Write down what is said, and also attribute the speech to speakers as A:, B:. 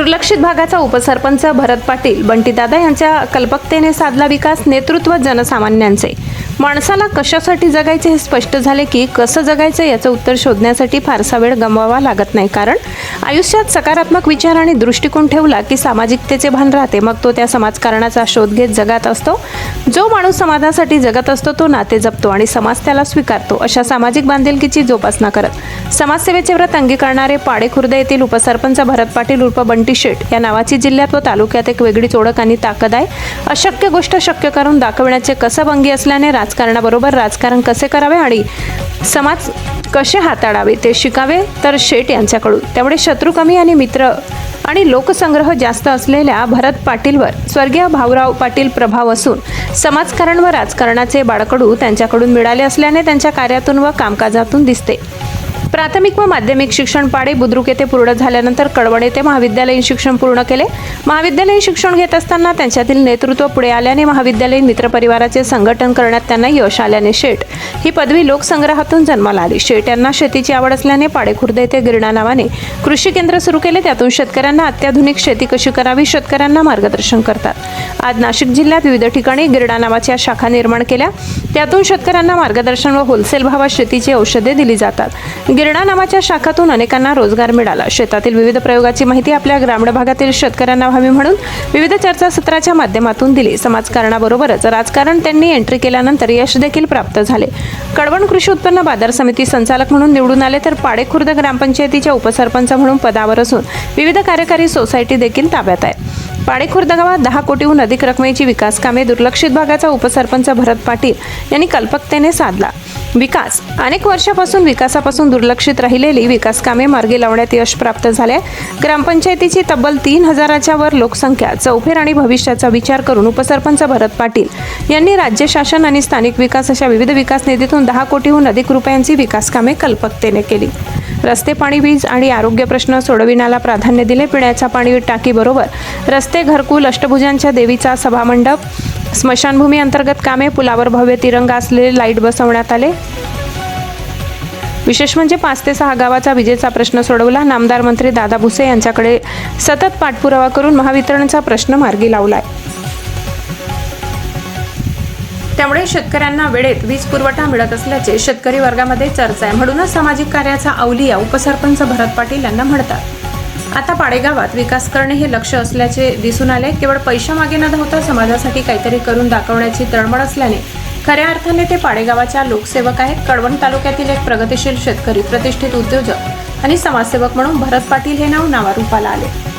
A: दुर्लक्षित भागाचा उपसरपंच भरत पाटील बंटीदादा यांच्या कल्पकतेने साधला विकास नेतृत्व जनसामान्यांचे. माणसाला कशासाठी जगायचे हे स्पष्ट झाले की कसं जगायचं याचं उत्तर शोधण्यासाठी फारसा वेळ गमवावा लागत नाही. कारण आयुष्यात सकारात्मक विचार आणि दृष्टिकोन ठेवला की सामाजिकतेचे भान राहते. मग तो त्या समाजकारणाचा शोध घेत जगात असतो. जो माणूस समाजासाठी जगत असतो तो नाते जपतो आणि समाज त्याला स्वीकारतो अशा सामाजिक बांधिलकीची जोपासना करत. समाजसेवेचे व्रत अंगीकारणारे पाडेखुर्द येथील उपसरपंच भरत पाटील उर्फ बंटी शेठ या नावाची जिल्ह्यात व तालुक्यात एक वेगळीच ओळख आणि ताकद आहे. अशक्य गोष्ट शक्य करून दाखवण्याचे कसबंगी असल्याने राजकारणाबरोबर राजकारण कसे करावे आणि समाज कसे हाताळावे ते शिकावे तर शेट यांच्याकडून. त्यामुळे शत्रू कमी आणि मित्र आणि लोकसंग्रह जास्त असलेल्या भरत पाटीलवर स्वर्गीय भाऊराव पाटील प्रभाव असून समाजकारण व राजकारणाचे बाळकडू त्यांच्याकडून मिळाले असल्याने त्यांच्या कार्यातून व कामकाजातून दिसते. प्राथमिक व माध्यमिक शिक्षण पाडे बुद्रुक येथे पूर्ण झाल्यानंतर कळवण येथे महाविद्यालयीन शिक्षण पूर्ण केले. महाविद्यालयीन शिक्षण घेत असताना त्यांच्यातील नेतृत्व पुढे आल्याने महाविद्यालयीन मित्रपरिवाराचे संघटन करण्यात त्यांना यश आल्याने शेठ. ही पदवी लोकसंग्रहातून जन्माला आली. शेठ यांना शेतीची आवड असल्याने पाडेखुर्द येथे गिरणा नावाने कृषी केंद्र सुरू केले. त्यातून शेतकऱ्यांना अत्याधुनिक शेती कशी करावी शेतकऱ्यांना मार्गदर्शन करतात. आज नाशिक जिल्ह्यात विविध ठिकाणी गिरणा नावाच्या शाखा निर्माण केल्या. त्यातून शेतकऱ्यांना मार्गदर्शन व होलसेल भावात शेतीची औषधे दिली जातात. गिरणा नावाच्या शाखातून अनेकांना रोजगार मिळाला. शेतातील विविध प्रयोगाची माहिती आपल्या ग्रामीण भागातील शेतकऱ्यांना व्हावी म्हणून विविध चर्चासत्राच्या माध्यमातून दिली. समाजकारणाबरोबरच राजकारण त्यांनी एंट्री केल्यानंतर यश देखील प्राप्त झाले. कडवण कृषी उत्पन्न बाजार समिती संचालक म्हणून निवडून आले तर पाडेखुर्द ग्रामपंचायतीच्या उपसरपंच म्हणून पदावर असून विविध कार्यकारी सोसायटी देखील ताब्यात आहे. पाडेखुर्द गावात दहा कोटीहून अधिक रकमेची विकास कामे दुर्लक्षित भागाचा उपसरपंच भरत पाटील यांनी कल्पकतेने साधला. विकास. अनेक वर्षापासून विकासापासून दुर्लक्षित राहिलेली विकास कामे मार्गी लावण्यात यश प्राप्त झाले ग्रामपंचायतीची तब्बल तीन हजाराच्या वर लोकसंख्या चौफेर आणि भविष्याचा विचार करून उपसरपंच भरत पाटील यांनी राज्य शासन आणि स्थानिक विकास अशा विविध विकास निधीतून दहा कोटीहून अधिक रुपयांची विकास कामे कल्पकतेने केली. रस्ते पाणी वीज आणि आरोग्य प्रश्न सोडविण्याला प्राधान्य दिले. पिण्याच्या पाणी टाकीबरोबर रस्ते घरकुल अष्टभुजांच्या देवीचा सभामंडप स्मशानभूमी अंतर्गत कामे पुलावर भव्य तिरंगा असलेले लाइट बसवण्यात आले. विशेष म्हणजे पाच ते सहा गावाचा विजेचा प्रश्न सोडवला. नामदार मंत्री दादा भुसे यांच्याकडे सतत पाठपुरावा करून महावितरणचा प्रश्न मार्गी लावलाय. त्यामुळे शेतकऱ्यांना वेळेत वीज पुरवठा मिळत असल्याचे शेतकरी वर्गामध्ये चर्चा आहे. म्हणूनच सामाजिक कार्याचा अवलिया उपसरपंच भरत पाटील यांना म्हणतात. आता पाडेगावात विकास करणे हे लक्ष असल्याचे दिसून आले. केवळ पैशामागे न धावता समाजासाठी काहीतरी करून दाखवण्याची तळमळ असल्याने खऱ्या अर्थाने ते पाडेगावाच्या लोकसेवक आहेत. कळवण तालुक्यातील एक प्रगतिशील शेतकरी प्रतिष्ठित उद्योजक आणि समाजसेवक म्हणून भरत पाटील हे नाव नावारूपाला आले.